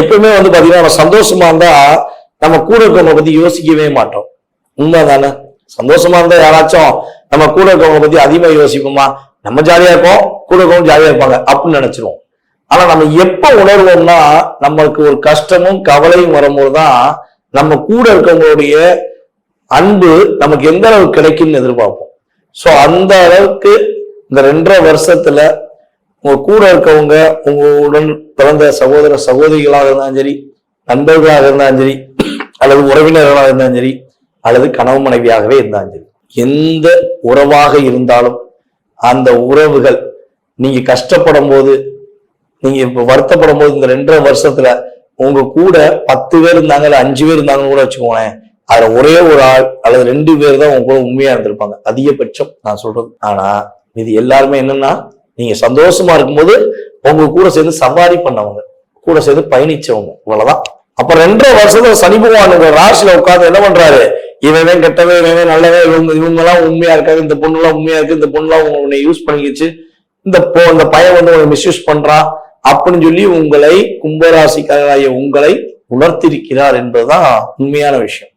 எப்பவுமே வந்து பாத்தீங்கன்னா நம்ம சந்தோஷமா இருந்தா நம்ம கூட இருக்கவங்க பத்தி யோசிக்கவே மாட்டோம். உண்மைதானே? சந்தோஷமா இருந்தா யாராச்சும் நம்ம கூட இருக்கவங்க பத்தி அதிகமா யோசிப்போமா? நம்ம ஜாலியா இருப்போம் கூட இருக்கவங்க ஜாலியா இருப்பாங்க அப்படின்னு நினைச்சிருவோம். ஆனா நம்ம எப்ப உணர்வோம்னா நம்மளுக்கு ஒரு கஷ்டமும் கவலையும் வரும்போது தான் நம்ம கூட இருக்கவங்களுடைய அன்பு நமக்கு எந்த அளவுக்கு கிடைக்கும்னு எதிர்பார்ப்போம். ஸோ அந்த அளவுக்கு இந்த ரெண்டரை வருஷத்துல உங்க கூட இருக்கவங்க உங்களுடன் பிறந்த சகோதர சகோதரிகளாக இருந்தாலும் சரி நண்பர்களாக இருந்தாலும் சரி அல்லது உறவினர்களாக இருந்தாலும் சரி அல்லது கணவன் மனைவியாகவே இருந்தாலும் சரி எந்த உறவாக இருந்தாலும் அந்த உறவுகள் நீங்க கஷ்டப்படும் போது நீங்க இப்ப வருத்தப்படும் போது இந்த ரெண்டரை வருஷத்துல உங்க கூட பத்து பேர் இருந்தாங்க இல்ல அஞ்சு பேர் இருந்தாங்கன்னு கூட வச்சுக்கோங்களேன் அதுல ஒரே ஒரு ஆள் அல்லது ரெண்டு பேர் தான் உங்க கூட உண்மையா இருந்திருப்பாங்க. அதிகபட்சம் நான் சொல்றது. ஆனா இது எல்லாருமே என்னன்னா நீங்க சந்தோஷமா இருக்கும்போது உங்க கூட சேர்ந்து சவாரி பண்ணவங்க கூட சேர்ந்து பயணிச்சவங்க இவ்வளவுதான். அப்ப ரெண்டரை வருஷத்துல சனி பகவான் உங்க ராசியில உட்காந்து என்ன பண்றாரு? இவன் கெட்டவன் இவன் நல்லவன் இவங்க இவங்க எல்லாம் உண்மையா இருக்காங்க இந்த பொண்ணு எல்லாம் உண்மையா இருக்கு இந்த பொண்ணு எல்லாம் உன்னை யூஸ் பண்ணிக்கிச்சு. இந்த போ இந்த பையன் வந்து உங்களை மிஸ்யூஸ் பண்றான். அப்படின்னு சொல்லி உங்களை கும்பராசிக்காராகிய உங்களை உணர்த்திருக்கிறார் என்பதுதான் உண்மையான விஷயம்.